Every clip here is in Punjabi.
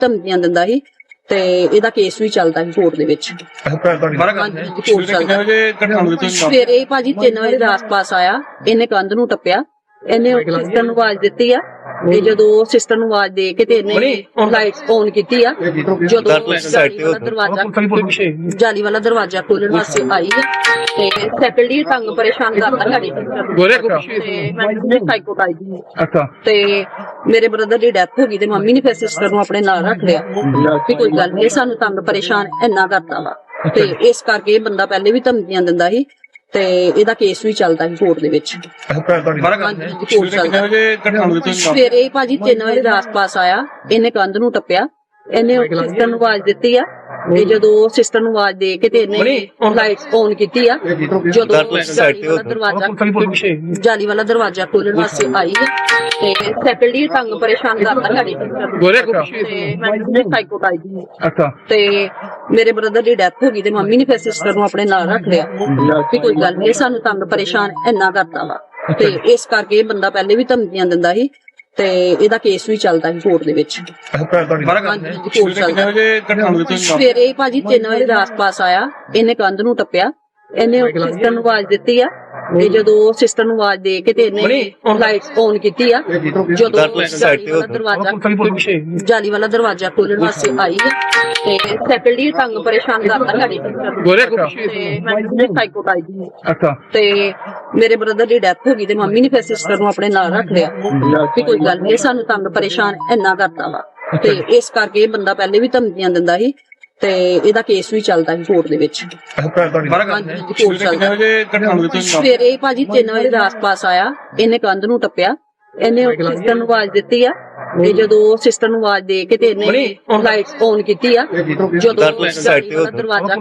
ਧਮਕੀਆਂ ਦਿੰਦਾ ਸੀ ਤੇ ਇਹਦਾ ਕੇਸ ਵੀ ਚੱਲਦਾ ਸੀ ਕੋਰਟ ਦੇ ਵਿੱਚ। ਹਾਂਜੀ, ਕੋਰਟ ਚੱਲਦਾ। ਸਵੇਰੇ ਭਾਜੀ 3 ਵਜੇ ਦੇ ਆਸ-ਪਾਸ ਆਇਆ ਇਹਨੇ ਕੰਧ ਨੂੰ ਟੱਪਿਆ। ਇਹਨੇ ਸਿਸਟਰ ਨੂੰ ਆਵਾਜ਼ ਦਿੱਤੀ ਆ ਤੇ ਜਦੋਂ ਸਿਸਟਰ ਨੂੰ ਆਵਾਜ਼ ਦੇ ਕੇ ਤੇ ਇਹਨੇ ਲਾਈਟਸ ਔਨ ਕੀਤੀ ਆ ਜਦੋਂ ਜਾਲੀ ਵਾਲਾ ਦਰਵਾਜ਼ਾ ਜਾਲੀ ਵਾਲਾ ਦਰਵਾਜ਼ਾ ਖੋਲਣ ਵਾਸਤੇ ਆਈ ਤੇ ਸੈਕੰਡਲੀ ਤੰਗ ਪਰੇਸ਼ਾਨ ਕਰਦਾ ਸਾਡੀ sister ਨੂੰ। ਤੇ ਮੈਂ ਸਾਈਕੋਟਾਈ ਦੀ ਅੱਛਾ। ਤੇ ਮੇਰੇ ਬ੍ਰਦਰ ਦੀ ਡੈਥ ਹੋ ਗਈ ਤੇ ਮੰਮੀ ਨੇ ਫਿਰ ਸਿਸਟਰ ਨੂੰ ਆਪਣੇ ਨਾਲ ਰੱਖ ਲਿਆ ਕਿ ਕੋਈ ਗੱਲ ਨਹੀਂ ਇਹ ਸਾਨੂੰ ਤੰਗ ਪਰੇਸ਼ਾਨ ਇੰਨਾ ਕਰਦਾ ਵਾ। ਤੇ ਇਸ ਕਰਕੇ ਇਹ ਬੰਦਾ ਪਹਿਲੇ ਵੀ ਧਮਕੀਆਂ ਦਿੰਦਾ ਸੀ ਤੇ ਇਹਦਾ ਕੇਸ ਵੀ ਚੱਲਦਾ ਸੀ ਕੋਰਟ ਦੇ ਵਿੱਚ। ਕੋਰਟ ਚੱਲਦਾ। ਸਵੇਰੇ ਭਾਜੀ 3 ਵਜੇ ਦੇ ਆਸ-ਪਾਸ ਆਇਆ ਇਹਨੇ ਕੰਧ ਨੂੰ ਟੱਪਿਆ ਇਹਨੇ ਸਿਸਟਰ ਨੂੰ ਆਵਾਜ਼ ਦਿੱਤੀ ਆ। ਤੇ ਜਦੋਂ ਸਿਸਟਰ ਨੂੰ ਆਵਾਜ਼ ਦੇ ਕੇ ਤੇ ਇਹਨੇ ਲਾਈਟਸ ਔਨ ਕੀਤੀ ਆ ਜਦੋਂ ਜਾਲੀ ਵਾਲਾ ਦਰਵਾਜ਼ਾ ਜਾਲੀ ਵਾਲਾ ਦਰਵਾਜ਼ਾ ਖੋਲਣ ਵਾਸਤੇ ਆਈ ਹੈ ਤੇ ਸੈਕੰਡਲੀ ਤੰਗ ਪਰੇਸ਼ਾਨ ਕਰਦਾ ਸਾਡੀ। ਤੇ। ਮੈਂ ਸਾਈਕੋਟਾਈ ਦੀ ਅੱਛਾ। ਤੇ ਮੇਰੇ ਬ੍ਰਦਰ ਦੀ ਡੈਥ ਹੋ ਗਈ ਤੇ ਮੰਮੀ ਨੇ ਫਿਰ ਸਿਸਟਰ ਨੂੰ ਆਪਣੇ ਨਾਲ ਰੱਖ ਲਿਆ ਕਿ ਕੋਈ ਗੱਲ ਨਹੀਂ ਸਾਨੂੰ ਤੰਗ ਪਰੇਸ਼ਾਨ ਇੰਨਾ ਕਰਦਾ ਵਾ। ਤੇ ਇਸ ਕਰਕੇ ਇਹ ਬੰਦਾ ਪਹਿਲੇ ਵੀ ਧਮਕੀਆਂ ਦਿੰਦਾ ਸੀ ਤੇ ਇਹਦਾ ਕੇਸ ਵੀ ਚੱਲਦਾ ਸੀ ਕੋਰਟ ਦੇ ਵਿੱਚ। ਹਾਂਜੀ, ਕੋਰਟ ਚੱਲਦਾ। ਸਵੇਰੇ ਹੀ ਭਾਜੀ 3 ਵਜੇ ਦੇ ਆਸ-ਪਾਸ ਆਇਆ। ਇਹਨੇ ਕੰਧ ਨੂੰ ਟੱਪਿਆ। ਇਹਨੇ ਸਿਸਟਰ ਨੂੰ ਆਵਾਜ਼ ਦਿੱਤੀ ਆ। ਤੇ ਜਦੋਂ ਸਿਸਟਰ ਨੂੰ ਆਵਾਜ਼ ਦੇ ਕੇ ਤੇ ਇਹਨੇ ਲਾਈਟਸ ਔਨ ਕੀਤੀ ਆ। ਜਦੋਂ ਜਾਲੀ ਵਾਲਾ ਦਰਵਾਜ਼ਾ ਜਾਲੀ ਵਾਲਾ ਦਰਵਾਜ਼ਾ ਖੋਲਣ ਵਾਸਤੇ ਆਈ ਹੈ ਤੇ ਸੈਕੰਡਲੀ ਤੰਗ ਪਰੇਸ਼ਾਨ ਕਰਦਾ ਸਾਡੀ sister ਨੂੰ। ਤੇ ਮੈਂ ਸਾਈਕੋਟਾਈ ਦੀ ਅੱਛਾ। ਤੇ ਮੇਰੇ ਬ੍ਰਦਰ ਦੀ ਡੈਥ ਹੋ ਗਈ ਤੇ ਮੰਮੀ ਨੇ ਫਿਰ ਸਿਸਟਰ ਨੂੰ ਆਪਣੇ ਨਾਲ ਰੱਖ ਲਿਆ। ਕਿ ਕੋਈ ਗੱਲ ਨਹੀਂ ਸਾਨੂੰ ਤੰਗ ਪਰੇਸ਼ਾਨ ਇੰਨਾ ਕਰਦਾ ਵਾ। ਤੇ ਇਸ ਕਰਕੇ ਇਹ ਬੰਦਾ ਪਹਿਲੇ ਵੀ ਧਮਕੀਆਂ ਦਿੰਦਾ ਸੀ ਤੇ ਇਹਦਾ ਕੇਸ ਵੀ ਚੱਲਦਾ ਸੀ ਕੋਰਟ ਦੇ ਵਿੱਚ। ਹਾਂਜੀ, ਕੋਰਟ ਚੱਲਦਾ। ਵਜੇ ਘਟਨਾ ਨੂੰ ਤੁਸੀਂ? ਸਵੇਰੇ ਭਾਜੀ 3 ਵਜੇ ਦੇ ਆਸ-ਪਾਸ ਆਇਆ। ਇਹਨੇ ਕੰਧ ਨੂੰ ਟੱਪਿਆ। ਇਹਨੇ ਸਿਸਟਰ ਨੂੰ ਆਵਾਜ਼ ਦਿੱਤੀ ਆ। ਤੇ ਜਦੋਂ ਸਿਸਟਰ ਨੂੰ ਆਵਾਜ਼ ਦੇ ਕੇ ਤੇ ਇਹਨੇ ਲਾਈਟਸ ਔਨ ਕੀਤੀ ਆ ਜਦੋਂ ਜਾਲੀ ਵਾਲਾ ਦਰਵਾਜ਼ਾ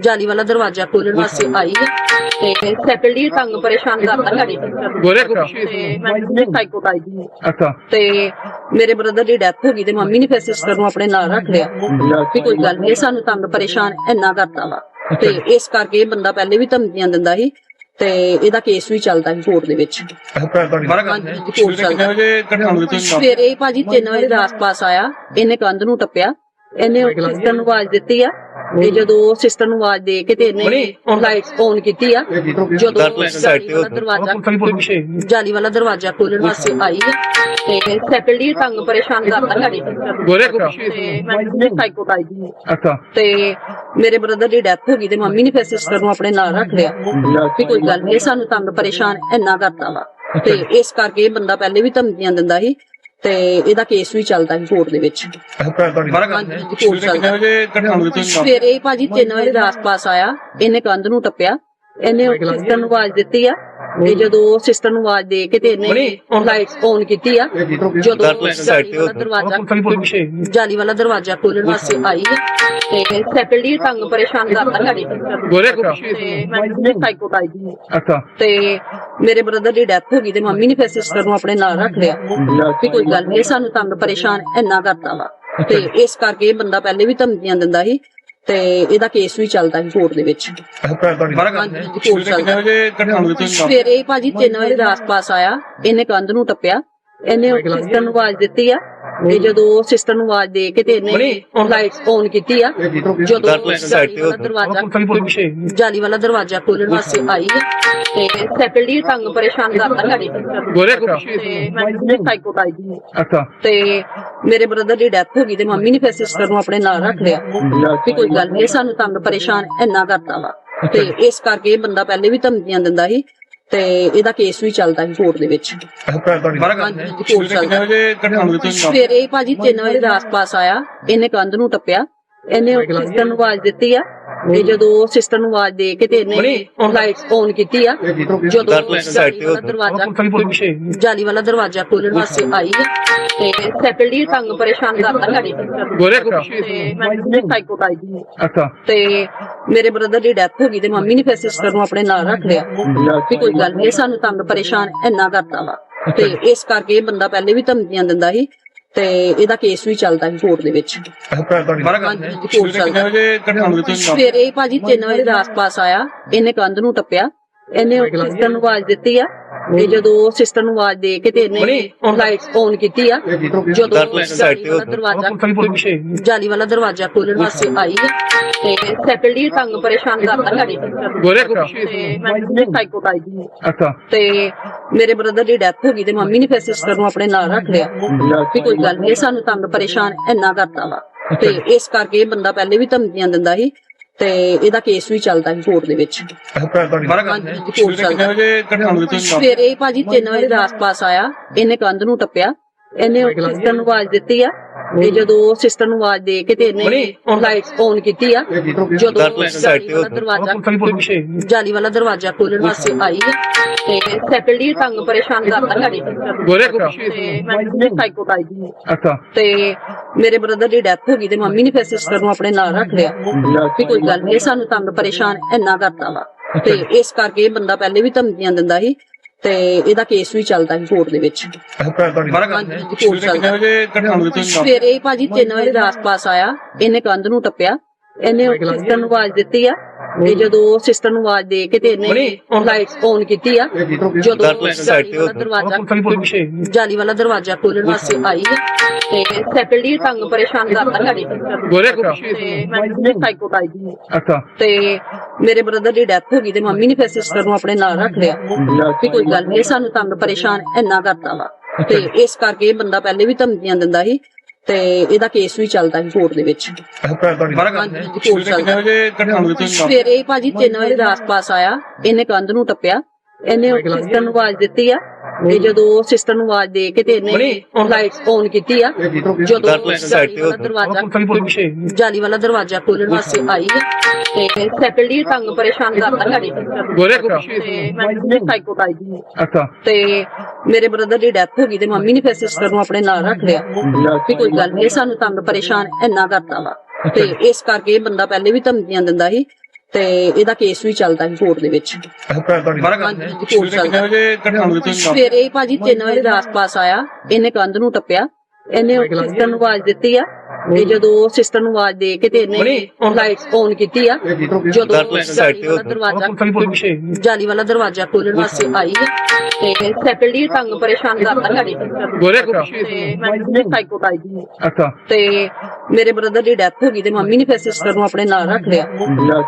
ਜਾਲੀ ਵਾਲਾ ਦਰਵਾਜ਼ਾ ਖੋਲਣ ਵਾਸਤੇ ਆਈ ਹੈ ਤੇ ਸੈਕੰਡਲੀ ਤੰਗ ਪਰੇਸ਼ਾਨ ਕਰਦਾ ਸਾਡੀ। ਤੇ। ਮੈਂ ਸਾਈਕੋਟਾਈ ਦੀ ਅੱਛਾ। ਤੇ ਮੇਰੇ ਬ੍ਰਦਰ ਦੀ ਡੈਥ ਹੋ ਗਈ ਤੇ ਮੰਮੀ ਨੇ ਫਿਰ ਸਿਸਟਰ ਨੂੰ ਆਪਣੇ ਨਾਲ ਰੱਖ ਲਿਆ ਕਿ ਕੋਈ ਗੱਲ ਨਹੀਂ ਸਾਨੂੰ ਤੰਗ ਪਰੇਸ਼ਾਨ ਇੰਨਾ ਕਰਦਾ ਵਾ। ਤੇ ਇਸ ਕਰਕੇ ਇਹ ਬੰਦਾ ਪਹਿਲੇ ਵੀ ਧਮਕੀਆਂ ਦਿੰਦਾ ਸੀ ਤੇ ਇਹਦਾ ਕੇਸ ਵੀ ਚੱਲਦਾ ਸੀ ਕੋਰਟ ਦੇ ਵਿੱਚ। ਹਾਂਜੀ, ਕੋਰਟ ਚੱਲਦਾ। ਸਵੇਰੇ ਹੀ ਭਾਜੀ 3 ਵਜੇ ਦੇ ਆਸ-ਪਾਸ ਆਇਆ। ਇਹਨੇ ਕੰਧ ਨੂੰ ਟੱਪਿਆ। ਇਹਨੇ ਸਿਸਟਰ ਨੂੰ ਆਵਾਜ਼ ਦਿੱਤੀ ਆ। ਤੇ ਜਦੋਂ ਸਿਸਟਰ ਨੂੰ ਆਵਾਜ਼ ਦੇ ਕੇ ਤੇ ਇਹਨੇ ਲਾਈਟਸ ਔਨ ਕੀਤੀ ਆ। ਜਦੋਂ ਜਾਲੀ ਵਾਲਾ ਦਰਵਾਜ਼ਾ ਜਾਲੀ ਵਾਲਾ ਦਰਵਾਜ਼ਾ ਖੋਲਣ ਵਾਸਤੇ ਆਈ ਹੈ ਤੇ ਸੈਕੰਡਲੀ ਤੰਗ ਪਰੇਸ਼ਾਨ ਕਰਦਾ ਸਾਡੀ ਨੂੰ। ਤੇ ਮੈਂ ਸਾਈਕੋਟਾਈ ਦੀ ਅੱਛਾ। ਤੇ ਮੇਰੇ ਬ੍ਰਦਰ ਦੀ ਡੈਥ ਹੋ ਗਈ ਤੇ ਮੰਮੀ ਨੇ ਫਿਰ ਸਿਸਟਰ ਨੂੰ ਆਪਣੇ ਨਾਲ ਰੱਖ ਲਿਆ। ਕਿ ਕੋਈ ਗੱਲ ਨਹੀਂ ਸਾਨੂੰ ਤੰਗ ਪਰੇਸ਼ਾਨ ਇੰਨਾ ਕਰਦਾ ਵਾ। ਤੇ ਇਸ ਕਰਕੇ ਇਹ ਬੰਦਾ ਪਹਿਲੇ ਵੀ ਧਮਕੀਆਂ ਦਿੰਦਾ ਸੀ। ਤੇ ਇਹਦਾ ਕੇਸ ਵੀ ਚੱਲਦਾ ਸੀ ਕੋਰਟ ਦੇ ਵਿੱਚ। ਹਾਂਜੀ, ਕੋਰਟ ਚੱਲਦਾ। ਸਵੇਰੇ ਭਾਜੀ 3 ਵਜੇ ਦੇ ਆਸ-ਪਾਸ ਆਇਆ। ਇਹਨੇ ਕੰਧ ਨੂੰ ਟੱਪਿਆ। ਇਹਨੇ ਸਿਸਟਰ ਨੂੰ ਆਵਾਜ਼ ਦਿੱਤੀ ਆ। ਤੇ ਜਦੋਂ ਸਿਸਟਰ ਨੂੰ ਆਵਾਜ਼ ਦੇ ਕੇ ਤੇ ਇਹਨੇ ਲਾਈਟਸ ਔਨ ਕੀਤੀ ਆ ਜਦੋਂ ਜਾਲੀ ਵਾਲਾ ਦਰਵਾਜ਼ਾ ਜਾਲੀ ਵਾਲਾ ਦਰਵਾਜ਼ਾ ਖੋਲਣ ਵਾਸਤੇ ਆਈ ਹੈ ਤੇ ਸੈਕੰਡਲੀ ਤੰਗ ਪਰੇਸ਼ਾਨ ਕਰਦਾ ਸਾਡੀ। ਤੇ। ਮੈਂ ਸਾਈਕੋਟਾਈ ਦੀ ਅੱਛਾ। ਤੇ ਮੇਰੇ ਬ੍ਰਦਰ ਦੀ ਡੈਥ ਹੋ ਗਈ ਤੇ ਮੰਮੀ ਨੇ ਫਿਰ ਸਿਸਟਰ ਨੂੰ ਆਪਣੇ ਨਾਲ ਰੱਖ ਲਿਆ ਕਿ ਕੋਈ ਗੱਲ ਨਹੀਂ ਸਾਨੂੰ ਤੰਗ ਪਰੇਸ਼ਾਨ ਇੰਨਾ ਕਰਦਾ ਵਾ। ਤੇ ਇਸ ਕਰਕੇ ਇਹ ਬੰਦਾ ਪਹਿਲੇ ਵੀ ਧਮਕੀਆਂ ਦਿੰਦਾ ਸੀ ਤੇ ਇਹਦਾ ਕੇਸ ਵੀ ਚੱਲਦਾ ਸੀ ਕੋਰਟ ਦੇ ਵਿੱਚ। ਹਾਂਜੀ, ਕੋਰਟ ਚੱਲਦਾ। ਸਵੇਰੇ ਭਾਜੀ 3 ਵਜੇ ਦੇ ਆਸ-ਪਾਸ ਆਇਆ। ਇਹਨੇ ਕੰਧ ਨੂੰ ਟੱਪਿਆ। ਇਹਨੇ ਸਿਸਟਰ ਨੂੰ ਆਵਾਜ਼ ਦਿੱਤੀ ਆ। ਤੇ ਜਦੋਂ ਸਿਸਟਰ ਨੂੰ ਆਵਾਜ਼ ਦੇ ਕੇ ਤੇ ਇਹਨੇ ਲਾਈਟਸ ਔਨ ਕੀਤੀ ਆ ਜਦੋਂ ਜਾਲੀ ਵਾਲਾ ਦਰਵਾਜ਼ਾ ਜਾਲੀ ਵਾਲਾ ਦਰਵਾਜ਼ਾ ਖੋਲਣ ਵਾਸਤੇ ਆਈ ਹੈ ਤੇ ਸੈਕੰਡਲੀ ਤੰਗ ਪਰੇਸ਼ਾਨ ਕਰਦਾ ਸਾਡੀ। ਤੇ ਮੈਂ ਸਾਈਕੋਟਾਈ ਦੀ ਅੱਛਾ। ਤੇ ਮੇਰੇ ਬ੍ਰਦਰ ਦੀ ਡੈਥ ਹੋ ਗਈ ਤੇ ਮੰਮੀ ਨੇ ਫਿਰ ਸਿਸਟਰ ਨੂੰ ਆਪਣੇ ਨਾਲ ਰੱਖ ਲਿਆ। ਕਿ ਕੋਈ ਗੱਲ ਨਹੀਂ ਇਹ ਸਾਨੂੰ ਤੰਗ ਪਰੇਸ਼ਾਨ ਇੰਨਾ ਕਰਦਾ ਵਾ। ਤੇ ਇਸ ਕਰਕੇ ਇਹ ਬੰਦਾ ਪਹਿਲੇ ਵੀ ਧਮਕੀਆਂ ਦਿੰਦਾ ਸੀ ਤੇ ਇਹਦਾ ਕੇਸ ਵੀ ਚੱਲਦਾ ਸੀ ਕੋਰਟ ਦੇ ਵਿੱਚ। ਹਾਂਜੀ, ਕੋਰਟ ਚੱਲਦਾ। ਸਵੇਰੇ ਭਾਜੀ 3 ਵਜੇ ਦੇ ਆਸ-ਪਾਸ ਆਇਆ। ਇਹਨੇ ਕੰਧ ਨੂੰ ਟੱਪਿਆ। ਇਹਨੇ ਸਿਸਟਰ ਨੂੰ ਆਵਾਜ਼ ਦਿੱਤੀ ਆ। ਤੇ ਜਦੋਂ ਸਿਸਟਰ ਨੂੰ ਆਵਾਜ਼ ਦੇ ਕੇ ਤੇ ਇਹਨੇ ਲਾਈਟਸ ਔਨ ਕੀਤੀ ਆ ਜਦੋਂ ਜਾਲੀ ਵਾਲਾ ਦਰਵਾਜ਼ਾ ਜਾਲੀ ਵਾਲਾ ਦਰਵਾਜ਼ਾ ਖੋਲਣ ਵਾਸਤੇ ਆਈ ਹੈ ਤੇ ਸੈਕੰਡਲੀ ਤੰਗ ਪਰੇਸ਼ਾਨ ਕਰਦਾ ਸਾਡੀ। ਤੇ। ਮੈਂ ਸਾਈਕੋਟਾਈ ਦੀ ਅੱਛਾ। ਤੇ ਮੇਰੇ ਬ੍ਰਦਰ ਦੀ ਡੈਥ ਹੋ ਗਈ ਤੇ ਮੰਮੀ ਨੇ ਫਿਰ ਸਿਸਟਰ ਨੂੰ ਆਪਣੇ ਨਾਲ ਰੱਖ ਲਿਆ। ਕਿ ਕੋਈ ਗੱਲ ਨਹੀਂ ਇਹ ਸਾਨੂੰ ਤੰਗ ਪਰੇਸ਼ਾਨ ਇੰਨਾ ਕਰਦਾ ਵਾ। ਤੇ ਇਸ ਕਰਕੇ ਇਹ ਬੰਦਾ ਪਹਿਲੇ ਵੀ ਧਮਕੀਆਂ ਦਿੰਦਾ ਸੀ ਤੇ ਇਹਦਾ ਕੇਸ ਵੀ ਚੱਲਦਾ ਸੀ ਕੋਰਟ ਦੇ ਵਿੱਚ। ਕੋਰਟ ਚੱਲਦਾ। ਸਵੇਰੇ ਭਾਜੀ 3 ਵਜੇ ਦੇ ਆਸ-ਪਾਸ ਆਇਆ ਇਹਨੇ ਕੰਧ ਨੂੰ ਟੱਪਿਆ ਇਹਨੇ ਸਿਸਟਰ ਨੂੰ ਆਵਾਜ਼ ਦਿੱਤੀ ਆ ਤੇ ਜਦੋਂ ਸਿਸਟਰ ਨੂੰ ਆਵਾਜ਼ ਦੇ ਕੇ ਤੇ ਇਹਨੇ ਲਾਈਟਸ ਔਨ ਕੀਤੀ ਆ ਜਦੋਂ ਜਾਲੀ ਵਾਲਾ ਦਰਵਾਜ਼ਾ ਜਾਲੀ ਵਾਲਾ ਦਰਵਾਜ਼ਾ ਖੋਲਣ ਵਾਸਤੇ ਆਈ ਹੈ ਤੇ ਸੈਕੰਡਲੀ ਤੰਗ ਪਰੇਸ਼ਾਨ ਕਰਦਾ ਸਾਡੀ sister ਨੂੰ। ਤੇ ਮੈਂ ਸਾਈਕੋਟਾਈਜ਼ ਅੱਛਾ। ਤੇ ਮੇਰੇ ਬ੍ਰਦਰ ਦੀ ਡੈਥ ਹੋ ਗਈ ਤੇ ਮੰਮੀ ਨੇ ਫਿਰ ਸਿਸਟਰ ਨੂੰ ਆਪਣੇ ਨਾਲ ਰੱਖ ਲਿਆ। ਵੀ ਕੋਈ ਗੱਲ ਨਹੀਂ ਸਾਨੂੰ ਤੰਗ ਪਰੇਸ਼ਾਨ ਇੰਨਾ ਕਰਦਾ ਵਾ। ਤੇ ਇਸ ਕਰਕੇ ਇਹ ਬੰਦਾ ਪਹਿਲੇ ਵੀ ਧਮਕੀਆਂ ਦਿੰਦਾ ਸੀ। ਤੇ ਇਹਦਾ ਕੇਸ ਵੀ ਚੱਲਦਾ ਸੀ ਕੋਰਟ ਦੇ ਵਿੱਚ। ਕੋਰਟ ਚੱਲਦਾ। ਸਵੇਰੇ ਭਾਜੀ 3 ਵਜੇ ਦੇ ਆਸ-ਪਾਸ ਆਇਆ। ਇਹਨੇ ਕੰਧ ਨੂੰ ਟੱਪਿਆ। ਇਹਨੇ ਸਿਸਟਰ ਨੂੰ ਆਵਾਜ਼ ਦਿੱਤੀ ਆ। ਤੇ ਜਦੋਂ ਸਿਸਟਰ ਨੂੰ ਆਵਾਜ਼ ਦੇ ਕੇ ਤੇ ਇਹਨੇ ਲਾਈਟਸ ਔਨ ਕੀਤੀ ਆ। ਜਦੋਂ ਜਾਲੀ ਵਾਲਾ ਦਰਵਾਜ਼ਾ ਜਾਲੀ ਵਾਲਾ ਦਰਵਾਜ਼ਾ ਖੋਲਣ ਵਾਸਤੇ ਆਈ ਹੈ ਤੇ ਸੈਕੰਡਲੀ ਤੰਗ ਪਰੇਸ਼ਾਨ ਕਰਦਾ ਸਾਡੀ sister ਨੂੰ। ਤੇ ਅੱਛਾ। ਮੇਰੇ ਬ੍ਰਦਰ ਦੀ ਡੈਥ ਹੋ ਗਈ ਤੇ ਮੰਮੀ ਨੇ ਫਿਰ ਸਿਸਟਰ ਨੂੰ ਆਪਣੇ ਨਾਲ ਰੱਖ ਲਿਆ। ਵੀ ਕੋਈ ਗੱਲ ਨਹੀਂ ਸਾਨੂੰ ਤੰਗ ਪਰੇਸ਼ਾਨ ਇੰਨਾ ਕਰਦਾ ਵਾ। ਤੇ ਇਸ ਕਰਕੇ ਇਹ ਬੰਦਾ ਪਹਿਲੇ ਵੀ ਧਮਕੀਆਂ ਦਿੰਦਾ ਸੀ ਤੇ ਇਹਦਾ ਕੇਸ ਵੀ ਚੱਲਦਾ ਸੀ ਕੋਰਟ ਦੇ ਵਿੱਚ। ਹਾਂਜੀ, ਕੋਰਟ ਚੱਲਦਾ। ਸਵੇਰੇ ਭਾਜੀ 3 ਵਜੇ ਦੇ ਆਸ-ਪਾਸ ਆਇਆ। ਇਹਨੇ ਕੰਧ ਨੂੰ ਟੱਪਿਆ। ਇਹਨੇ ਸਿਸਟਰ ਨੂੰ ਆਵਾਜ਼ ਦਿੱਤੀ ਆ। ਤੇ ਜਦੋਂ ਸਿਸਟਰ ਨੂੰ ਆਵਾਜ਼ ਦੇ ਕੇ ਤੇ ਇਹਨੇ ਲਾਈਟਸ ਔਨ ਕੀਤੀ ਆ ਜਦੋਂ ਜਾਲੀ ਵਾਲਾ ਦਰਵਾਜ਼ਾ ਜਾਲੀ ਵਾਲਾ ਦਰਵਾਜ਼ਾ ਖੋਲਣ ਵਾਸਤੇ ਆਈ ਹੈ ਤੇ ਸੈਕੰਡਲੀ ਤੰਗ ਪਰੇਸ਼ਾਨ ਕਰਦਾ ਸਾਡੀ। ਤੇ। ਮੈਂ ਸਾਈਕੋਟਾਈਜ਼ ਅੱਛਾ। ਤੇ ਮੇਰੇ ਬ੍ਰਦਰ ਦੀ ਡੈਥ ਹੋ ਗਈ ਤੇ ਮੰਮੀ ਨੇ ਫਿਰ ਸਿਸਟਰ ਨੂੰ ਆਪਣੇ ਨਾਲ ਰੱਖ ਲਿਆ। ਵੀ ਕੋਈ ਗੱਲ ਨਹੀਂ ਸਾਨੂੰ ਤੰਗ ਪਰੇਸ਼ਾਨ ਇੰਨਾ ਕਰਦਾ ਵਾ। ਤੇ ਇਸ ਕਰਕੇ ਇਹ ਬੰਦਾ ਪਹਿਲੇ ਵੀ ਧਮਕੀਆਂ ਦਿੰਦਾ ਸੀ ਤੇ ਇਹਦਾ ਕੇਸ ਵੀ ਚੱਲਦਾ ਸੀ ਕੋਰਟ ਦੇ ਵਿੱਚ। ਹਾਂਜੀ, ਕੋਰਟ ਚੱਲਦਾ। ਸਵੇਰੇ ਭਾਜੀ 3 ਵਜੇ ਦੇ ਆਸ-ਪਾਸ ਆਇਆ। ਇਹਨੇ ਕੰਧ ਨੂੰ ਟੱਪਿਆ। ਇਹਨੇ ਸਿਸਟਰ ਨੂੰ ਆਵਾਜ਼ ਦਿੱਤੀ ਆ। ਤੇ ਜਦੋਂ ਸਿਸਟਰ ਨੂੰ ਆਵਾਜ਼ ਦੇ ਕੇ ਤੇ ਇਹਨੇ ਲਾਈਟਸ ਔਨ ਕੀਤੀ ਆ ਜਦੋਂ ਜਾਲੀ ਵਾਲਾ ਦਰਵਾਜ਼ਾ ਜਾਲੀ ਵਾਲਾ ਦਰਵਾਜ਼ਾ ਖੋਲਣ ਵਾਸਤੇ ਆਈ ਹੈ ਤੇ ਸੈਕੰਡਲੀ ਤੰਗ ਪਰੇਸ਼ਾਨ ਕਰਦਾ ਸਾਡੀ ਨੂੰ। ਤੇ ਅੱਛਾ। ਮੇਰੇ ਬ੍ਰਦਰ ਦੀ ਡੈਥ ਹੋ ਗਈ ਤੇ ਮੰਮੀ ਨੇ ਫਿਰ ਸਿਸਟਰ ਨੂੰ ਆਪਣੇ ਨਾਲ ਰੱਖ ਲਿਆ। ਵੀ ਕੋਈ ਗੱਲ ਨਹੀਂ ਇਹ ਸਾਨੂੰ ਤੰਗ ਪਰੇਸ਼ਾਨ ਇੰਨਾ ਕਰਦਾ ਵਾ। ਤੇ ਇਸ ਕਰਕੇ ਇਹ ਬੰਦਾ ਪਹਿਲੇ ਵੀ ਧਮਕੀਆਂ ਦਿੰਦਾ ਸੀ ਤੇ ਇਹਦਾ ਕੇਸ ਵੀ ਚੱਲਦਾ ਸੀ ਕੋਰਟ ਦੇ ਵਿੱਚ। ਹਾਂਜੀ, ਕੋਰਟ ਚੱਲਦਾ। ਸਵੇਰੇ ਭਾਜੀ 3 ਵਜੇ ਦੇ ਆਸ-ਪਾਸ ਆਇਆ। ਇਹਨੇ ਕੰਧ ਨੂੰ ਟੱਪਿਆ। ਇਹਨੇ ਸਿਸਟਰ ਨੂੰ ਆਵਾਜ਼ ਦਿੱਤੀ ਆ। ਤੇ ਜਦੋਂ ਸਿਸਟਰ ਨੂੰ ਆਵਾਜ਼ ਦੇ ਕੇ ਤੇ ਇਹਨੇ ਲਾਈਟਸ ਔਨ ਕੀਤੀ ਆ ਜਦੋਂ ਜਾਲੀ ਵਾਲਾ ਦਰਵਾਜ਼ਾ ਜਾਲੀ ਵਾਲਾ ਦਰਵਾਜ਼ਾ ਖੋਲਣ ਵਾਸਤੇ ਆਈ ਹੈ ਤੇ ਸੈਕੰਡਲੀ ਤੰਗ ਪਰੇਸ਼ਾਨ ਕਰਦਾ ਸਾਡੀ। ਤੇ ਮੈਂ ਸਾਈਕੋਟਾਈਜ਼ ਅੱਛਾ। ਤੇ ਮੇਰੇ ਬ੍ਰਦਰ ਦੀ ਡੈਥ ਹੋ ਗਈ ਤੇ ਮੰਮੀ ਨੇ ਫਿਰ ਸਿਸਟਰ ਨੂੰ ਆਪਣੇ ਨਾਲ ਰੱਖ ਲਿਆ।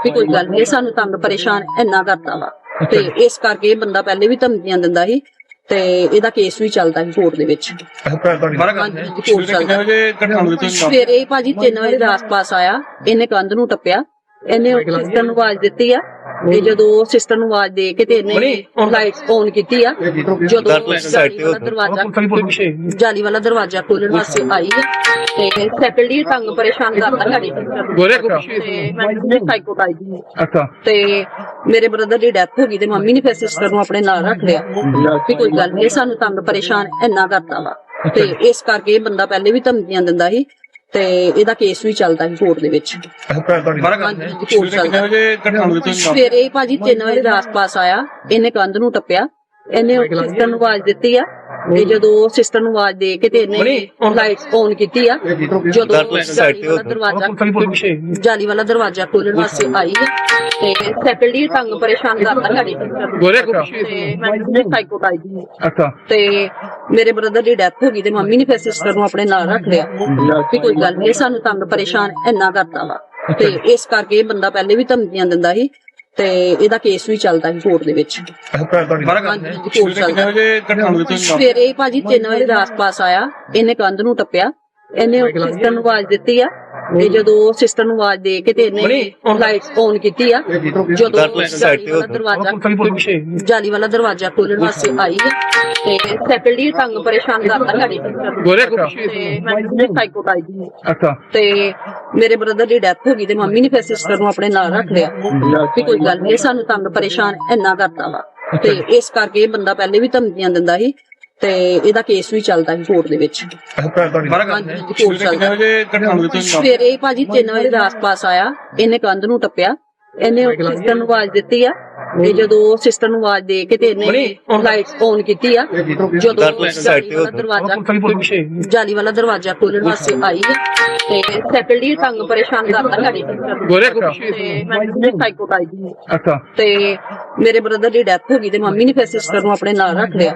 ਵੀ ਕੋਈ ਗੱਲ ਨਹੀਂ ਸਾਨੂੰ ਤੰਗ ਪਰੇਸ਼ਾਨ ਇੰਨਾ ਕਰਦਾ ਵਾ। ਤੇ ਇਸ ਕਰਕੇ ਇਹ ਬੰਦਾ ਪਹਿਲੇ ਵੀ ਧਮਕੀਆਂ ਦਿੰਦਾ ਸੀ ਤੇ ਇਹਦਾ ਕੇਸ ਵੀ ਚੱਲਦਾ ਸੀ ਕੋਰਟ ਦੇ ਵਿੱਚ। ਹਾਂਜੀ, ਕੋਰਟ ਚੱਲਦਾ। ਸਵੇਰੇ ਭਾਜੀ 3 ਵਜੇ ਦੇ ਆਸ-ਪਾਸ ਆਇਆ। ਇਹਨੇ ਕੰਧ ਨੂੰ ਟੱਪਿਆ। ਇਹਨੇ ਸਿਸਟਰ ਨੂੰ ਆਵਾਜ਼ ਦਿੱਤੀ ਆ। ਤੇ ਜਦੋਂ ਸਿਸਟਰ ਨੂੰ ਆਵਾਜ਼ ਦੇ ਕੇ ਤੇ ਇਹਨੇ ਲਾਈਟਸ ਔਨ ਕੀਤੀ ਆ। ਜਦੋਂ ਜਾਲੀ ਵਾਲਾ ਦਰਵਾਜ਼ਾ ਜਾਲੀ ਵਾਲਾ ਦਰਵਾਜ਼ਾ ਖੋਲਣ ਵਾਸਤੇ ਆਈ ਹੈ ਤੇ ਸੈਕੰਡਲੀ ਤੰਗ ਪਰੇਸ਼ਾਨ ਕਰਦਾ ਸਾਡੀ। ਤੇ ਮੈਂ ਸਾਈਕੋਟਾਈਜ਼ ਅੱਛਾ। ਤੇ ਮੇਰੇ ਬ੍ਰਦਰ ਦੀ ਡੈਥ ਹੋ ਗਈ ਤੇ ਮੰਮੀ ਨੇ ਫਿਰ ਸਿਸਟਰ ਨੂੰ ਆਪਣੇ ਨਾਲ ਰੱਖ ਲਿਆ। ਵੀ ਕੋਈ ਗੱਲ ਨਹੀਂ ਇਹ ਸਾਨੂੰ ਤੰਗ ਪਰੇਸ਼ਾਨ ਇੰਨਾ ਕਰਦਾ ਵਾ। ਤੇ ਇਸ ਕਰਕੇ ਇਹ ਬੰਦਾ ਪਹਿਲੇ ਵੀ ਧਮਕੀਆਂ ਦਿੰਦਾ ਸੀ। ਤੇ ਇਹਦਾ ਕੇਸ ਵੀ ਚੱਲਦਾ ਸੀ ਕੋਰਟ ਦੇ ਵਿੱਚ। ਹਾਂਜੀ, ਕੋਰਟ ਚੱਲਦਾ। ਵਜੇ ਘਟਨਾ ਨੂੰ ਦਿੱਤੀ ਸਵੇਰੇ ਭਾਜੀ 3 ਵਜੇ ਦੇ ਆਸ-ਪਾਸ ਆਇਆ। ਇਹਨੇ ਕੰਧ ਨੂੰ ਟੱਪਿਆ। ਇਹਨੇ ਸਿਸਟਰ ਨੂੰ ਆਵਾਜ਼ ਦਿੱਤੀ ਆ। ਤੇ ਜਦੋਂ ਸਿਸਟਰ ਨੂੰ ਆਵਾਜ਼ ਦੇ ਕੇ ਤੇ ਇਹਨੇ ਲਾਈਟਸ ਔਨ ਕੀਤੀ ਆ ਜਦੋਂ ਜਾਲੀ ਵਾਲਾ ਦਰਵਾਜ਼ਾ ਜਾਲੀ ਵਾਲਾ ਦਰਵਾਜ਼ਾ ਖੋਲਣ ਵਾਸਤੇ ਆਈ ਹੈ ਤੇ ਸੈਕੰਡਲੀ ਤੰਗ ਪਰੇਸ਼ਾਨ ਕਰਦਾ ਸਾਡੀ। ਤੇ ਅੱਛਾ। ਮੇਰੇ ਬ੍ਰਦਰ ਦੀ ਡੈਥ ਹੋ ਗਈ ਤੇ ਮੰਮੀ ਨੇ ਫਿਰ ਸਿਸਟਰ ਨੂੰ ਆਪਣੇ ਨਾਲ ਰੱਖ ਲਿਆ। ਵੀ ਕੋਈ ਗੱਲ ਨਹੀਂ ਸਾਨੂੰ ਤੰਗ ਪਰੇਸ਼ਾਨ ਇੰਨਾ ਕਰਦਾ ਵਾ। ਤੇ ਇਸ ਕਰਕੇ ਇਹ ਬੰਦਾ ਪਹਿਲੇ ਵੀ ਧਮਕੀਆਂ ਦਿੰਦਾ ਸੀ ਤੇ ਇਹਦਾ ਕੇਸ ਵੀ ਚੱਲਦਾ ਸੀ ਕੋਰਟ ਦੇ ਵਿੱਚ। ਹਾਂਜੀ, ਕੋਰਟ ਚੱਲਦਾ। ਸਵੇਰੇ ਭਾਜੀ 3 ਵਜੇ ਦੇ ਆਸ-ਪਾਸ ਆਇਆ ਇਹਨੇ ਕੰਧ ਨੂੰ ਟੱਪਿਆ। ਇਹਨੇ ਸਿਸਟਰ ਨੂੰ ਆਵਾਜ਼ ਦਿੱਤੀ ਆ ਤੇ ਜਦੋਂ ਸਿਸਟਰ ਨੂੰ ਆਵਾਜ਼ ਦੇ ਕੇ ਤੇ ਇਹਨੇ ਲਾਈਟਸ ਔਨ ਕੀਤੀ ਆ ਜਦੋਂ ਜਾਲੀ ਵਾਲਾ ਦਰਵਾਜ਼ਾ ਜਾਲੀ ਵਾਲਾ ਦਰਵਾਜ਼ਾ ਖੋਲਣ ਵਾਸਤੇ ਆਈ ਹੈ ਤੇ ਸੈਕੰਡਲੀ ਤੰਗ ਪਰੇਸ਼ਾਨ ਕਰਦਾ ਸਾਡੀ ਨੂੰ। ਤੇ ਮੈਂ ਸਾਈਕੋਟਾਈਜ਼ ਅੱਛਾ। ਤੇ ਮੇਰੇ ਬ੍ਰਦਰ ਦੀ ਡੈਥ ਹੋ ਗਈ ਤੇ ਮੰਮੀ ਨੇ ਫਿਰ ਸਿਸਟਰ ਨੂੰ ਆਪਣੇ ਨਾਲ ਰੱਖ ਲਿਆ। ਵੀ ਕੋਈ ਗੱਲ ਨਹੀਂ ਸਾਨੂੰ ਤੰਗ ਪਰੇਸ਼ਾਨ ਇੰਨਾ ਕਰਦਾ ਵਾ। ਤੇ ਇਸ ਕਰਕੇ ਇਹ ਬੰਦਾ ਪਹਿਲੇ ਵੀ ਧਮਕੀਆਂ ਦਿੰਦਾ ਸੀ ਤੇ ਇਹਦਾ ਕੇਸ ਵੀ ਚੱਲਦਾ ਸੀ ਕੋਰਟ ਦੇ ਵਿੱਚ। ਕੋਰਟ ਚੱਲਦਾ। ਸਵੇਰੇ ਭਾਜੀ 3 ਵਜੇ ਦੇ ਆਸ-ਪਾਸ ਆਇਆ। ਇਹਨੇ ਕੰਧ ਨੂੰ ਟੱਪਿਆ। ਇਹਨੇ ਸਿਸਟਰ ਨੂੰ ਆਵਾਜ਼ ਦਿੱਤੀ ਆ। ਤੇ ਜਦੋਂ ਸਿਸਟਰ ਨੂੰ ਆਵਾਜ਼ ਦੇ ਕੇ ਤੇ ਇਹਨੇ ਲਾਈਟਸ ਔਨ ਕੀਤੀ ਆ। ਜਦੋਂ ਜਾਲੀ ਵਾਲਾ ਦਰਵਾਜ਼ਾ ਜਾਲੀ ਵਾਲਾ ਦਰਵਾਜ਼ਾ ਖੋਲਣ ਵਾਸਤੇ ਆਈ ਹੈ ਤੇ ਸੈਕੰਡਲੀ ਤੰਗ ਪਰੇਸ਼ਾਨ ਕਰਦਾ ਸਾਡੀ। ਗੋਰੇ ਅੱਛਾ। ਤੇ ਮੇਰੇ ਬ੍ਰਦਰ ਦੀ ਡੈਥ ਹੋ ਗਈ ਤੇ ਮੰਮੀ ਨੇ ਫਿਰ ਸਿਸਟਰ ਨੂੰ ਆਪਣੇ ਨਾਲ ਰੱਖ ਲਿਆ।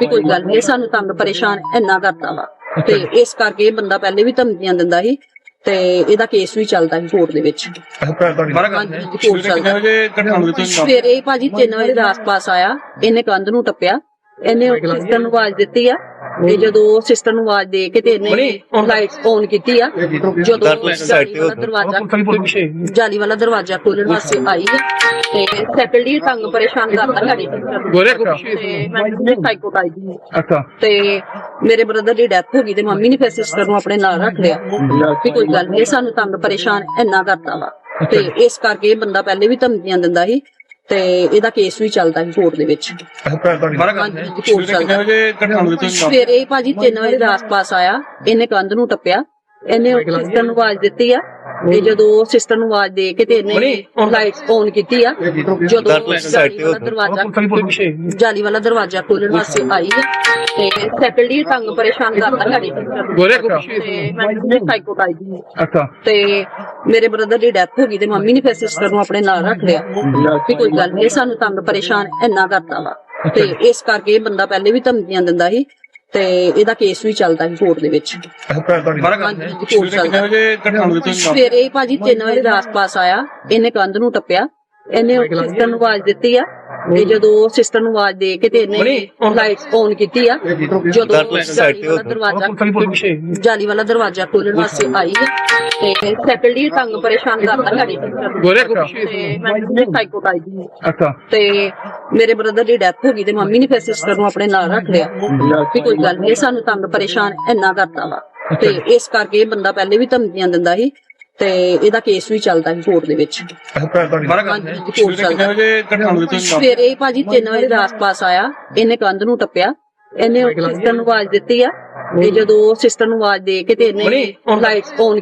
ਵੀ ਕੋਈ ਗੱਲ ਨਹੀਂ ਸਾਨੂੰ ਤੰਗ ਪਰੇਸ਼ਾਨ ਇੰਨਾ ਕਰਦਾ ਵਾ। ਤੇ ਇਸ ਕਰਕੇ ਇਹ ਬੰਦਾ ਪਹਿਲੇ ਵੀ ਧਮਕੀਆਂ ਦਿੰਦਾ ਸੀ ਤੇ ਇਹਦਾ ਕੇਸ ਵੀ ਚੱਲਦਾ ਸੀ ਕੋਰਟ ਦੇ ਵਿੱਚ। ਹਾਂਜੀ ਕੋਰਟ ਚੱਲਦਾ। ਸਵੇਰੇ ਭਾਜੀ 3 ਵਜੇ ਦੇ ਆਸ-ਪਾਸ ਆਇਆ। ਇਹਨੇ ਕੰਧ ਨੂੰ ਟੱਪਿਆ। ਇਹਨੇ ਸਿਸਟਰ ਨੂੰ ਆਵਾਜ਼ ਦਿੱਤੀ ਆ। ਤੇ ਜਦੋਂ ਸਿਸਟਰ ਨੂੰ ਆਵਾਜ਼ ਦੇ ਕੇ ਤੇ ਇਹਨੇ ਲਾਈਟਸ ਔਨ ਕੀਤੀ ਆ ਜਦੋਂ ਜਾਲੀ ਵਾਲਾ ਦਰਵਾਜ਼ਾ ਜਾਲੀ ਵਾਲਾ ਦਰਵਾਜ਼ਾ ਖੋਲਣ ਵਾਸਤੇ ਆਈ ਹੈ ਤੇ ਸੈਕੰਡਲੀ ਤੰਗ ਪਰੇਸ਼ਾਨ ਕਰਦਾ ਸਾਡੀ। ਗੋਰੇ ਮੈਂ ਸਾਈਕੋਟਾਈਜ਼ ਅੱਛਾ। ਤੇ ਮੇਰੇ ਬ੍ਰਦਰ ਦੀ ਡੈਥ ਹੋ ਗਈ ਤੇ ਮੰਮੀ ਨੇ ਫਿਰ ਸਿਸਟਰ ਨੂੰ ਆਪਣੇ ਨਾਲ ਰੱਖ ਲਿਆ ਕੋਈ ਗੱਲ ਨਹੀਂ ਸਾਨੂੰ ਤੰਗ ਪਰੇਸ਼ਾਨ ਇੰਨਾ ਕਰਦਾ ਵਾ। ਤੇ ਇਸ ਕਰਕੇ ਇਹ ਬੰਦਾ ਪਹਿਲੇ ਵੀ ਧਮਕੀਆਂ ਦਿੰਦਾ ਸੀ ਤੇ ਇਹਦਾ ਕੇਸ ਵੀ ਚੱਲਦਾ ਸੀ ਕੋਰਟ ਦੇ ਵਿੱਚ। ਹਾਂਜੀ ਕੋਰਟ ਚੱਲਦਾ। ਸਵੇਰੇ ਭਾਜੀ 3 ਵਜੇ ਦੇ ਆਸ-ਪਾਸ ਆਇਆ। ਇਹਨੇ ਕੰਧ ਨੂੰ ਟੱਪਿਆ। ਇਹਨੇ ਸਿਸਟਰ ਨੂੰ ਆਵਾਜ਼ ਦਿੱਤੀ ਆ। ਤੇ ਜਦੋਂ ਸਿਸਟਰ ਨੂੰ ਆਵਾਜ਼ ਦੇ ਕੇ ਤੇ ਇਹਨੇ ਲਾਈਟਸ ਔਨ ਕੀਤੀ ਆ ਜਦੋਂ ਜਾਲੀ ਵਾਲਾ ਦਰਵਾਜ਼ਾ ਜਾਲੀ ਵਾਲਾ ਦਰਵਾਜ਼ਾ ਖੋਲਣ ਵਾਸਤੇ ਆਈ ਹੈ ਤੇ ਸੈਕੰਡਲੀ ਤੰਗ ਪਰੇਸ਼ਾਨ ਕਰਦਾ ਸਾਡੀ। ਗੋਰੇ ਤੇ ਮੈਂ ਸਾਈਕੋਟਾਈਜ਼ ਅੱਛਾ। ਤੇ ਮੇਰੇ ਬ੍ਰਦਰ ਦੀ ਡੈਥ ਹੋ ਗਈ ਤੇ ਮੰਮੀ ਨੇ ਫਿਰ ਸਿਸਟਰ ਨੂੰ ਆਪਣੇ ਨਾਲ ਰੱਖ ਲਿਆ। ਵੀ ਕੋਈ ਗੱਲ ਨਹੀਂ ਸਾਨੂੰ ਤੰਗ ਪਰੇਸ਼ਾਨ ਇੰਨਾ ਕਰਦਾ ਵਾ। ਤੇ ਇਸ ਕਰਕੇ ਇਹ ਬੰਦਾ ਪਹਿਲੇ ਵੀ ਧਮਕੀਆਂ ਦਿੰਦਾ ਸੀ ਤੇ ਇਹਦਾ ਕੇਸ ਵੀ ਚੱਲਦਾ ਸੀ ਕੋਰਟ ਦੇ ਵਿੱਚ। ਹਾਂਜੀ ਕੋਰਟ ਚੱਲਦਾ। ਵਜੇ ਘਟਨਾ ਹੋਈ ਤੁਸੀਂ ਸਵੇਰੇ ਭਾਜੀ 3 ਵਜੇ ਦੇ ਆਸ-ਪਾਸ ਆਇਆ। ਇਹਨੇ ਕੰਧ ਨੂੰ ਟੱਪਿਆ। ਇਹਨੇ ਸਿਸਟਰ ਨੂੰ ਆਵਾਜ਼ ਦਿੱਤੀ ਆ। ਤੇ ਜਦੋਂ ਸਿਸਟਰ ਨੂੰ ਆਵਾਜ਼ ਦੇ ਕੇ ਤੇ ਇਹਨੇ ਲਾਈਟਸ ਔਨ ਕੀਤੀ ਆ ਜਦੋਂ ਜਾਲੀ ਵਾਲਾ ਦਰਵਾਜ਼ਾ ਜਾਲੀ ਵਾਲਾ ਦਰਵਾਜ਼ਾ ਖੋਲਣ ਵਾਸਤੇ ਆਈ ਹੈ ਤੇ ਸੈਕੰਡਲੀ ਤੰਗ ਪਰੇਸ਼ਾਨ ਕਰਦਾ ਸਾਡੀ। ਗੋਰੇ ਤੇ ਮੈਂ ਸਾਈਕੋਟਾਈਜ਼ ਅੱਛਾ। ਤੇ ਮੇਰੇ ਬ੍ਰਦਰ ਦੀ ਡੈਥ ਹੋ ਗਈ ਤੇ ਮੰਮੀ ਨੇ ਫਿਰ ਸਿਸਟਰ ਨੂੰ ਆਪਣੇ ਨਾਲ ਰੱਖ ਲਿਆ। ਵੀ ਕੋਈ ਗੱਲ ਨਹੀਂ ਸਾਨੂੰ ਤੰਗ ਪਰੇਸ਼ਾਨ ਇੰਨਾ ਕਰਦਾ ਵਾ। ਤੇ ਇਸ ਕਰਕੇ ਇਹ ਬੰਦਾ ਪਹਿਲੇ ਵੀ ਧਮਕੀਆਂ ਦਿੰਦਾ ਸੀ ਤੇ ਇਹਦਾ ਕੇਸ ਵੀ ਚੱਲਦਾ ਸੀ ਕੋਰਟ ਦੇ ਵਿੱਚ। ਹਾਂਜੀ ਕੋਰਟ ਚੱਲਦਾ। ਸਵੇਰੇ ਭਾਜੀ 3 ਵਜੇ ਦੇ ਆਸ-ਪਾਸ ਆਇਆ ਇਹਨੇ ਕੰਧ ਨੂੰ ਟੱਪਿਆ ਇਹਨੇ ਸਿਸਟਰ ਨੂੰ ਆਵਾਜ਼ ਦਿੱਤੀ ਆ ਤੇ ਜਦੋਂ ਸਿਸਟਰ ਨੂੰ ਆਵਾਜ਼ ਦੇ ਕੇ ਤੇ ਇਹਨੇ ਲਾਈਟਸ ਔਨ